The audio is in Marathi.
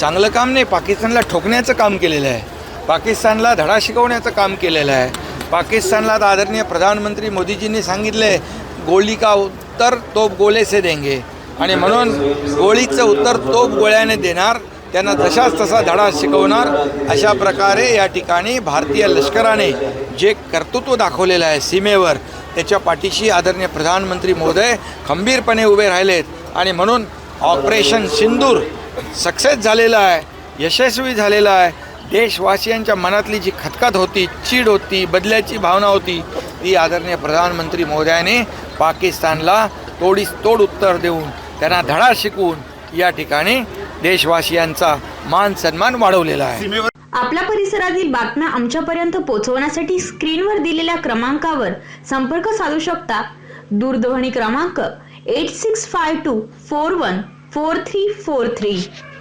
चांगलं काम नाही पाकिस्तानला ठोकण्याचं काम केलेलं आहे. पाकिस्तानला धडा शिकवण्याचं काम केलेलं आहे. पाकिस्तानला आता आदरणीय प्रधानमंत्री मोदीजींनी सांगितलं आहे गोळी का उत्तर तो गोले से देंगे. आणि म्हणून गोळीचं उत्तर तोप गोळ्याने देणार त्यांना जशाच तसा धडा शिकवणार अशा प्रकारे या ठिकाणी भारतीय लष्कराने जे कर्तृत्व दाखवलेलं आहे सीमेवर त्याच्या पाठीशी आदरणीय प्रधानमंत्री महोदय खंबीरपणे उभे राहिलेत. आणि म्हणून ऑपरेशन सिंदूर सक्सेस झालेलं आहे यशस्वी झालेलं आहे. देशवासियांच्या मनातली जी खतखत होती चीड होती बदल्याची भावना होती ती आदरणीय प्रधानमंत्री महोदयाने पाकिस्तानला तोडीस तोड उत्तर देऊन त्यांना धडा शिकवून या ठिकाणी देशवासियांचा मान सन्मान वाढवलेला आहे. आपल्या परिसरातील बातम्या आमच्यापर्यंत पोहोचवण्यासाठी स्क्रीनवर दिलेल्या क्रमांकावर संपर्क साधू शकता. दूरध्वनी क्रमांक eight six five two four one four three four three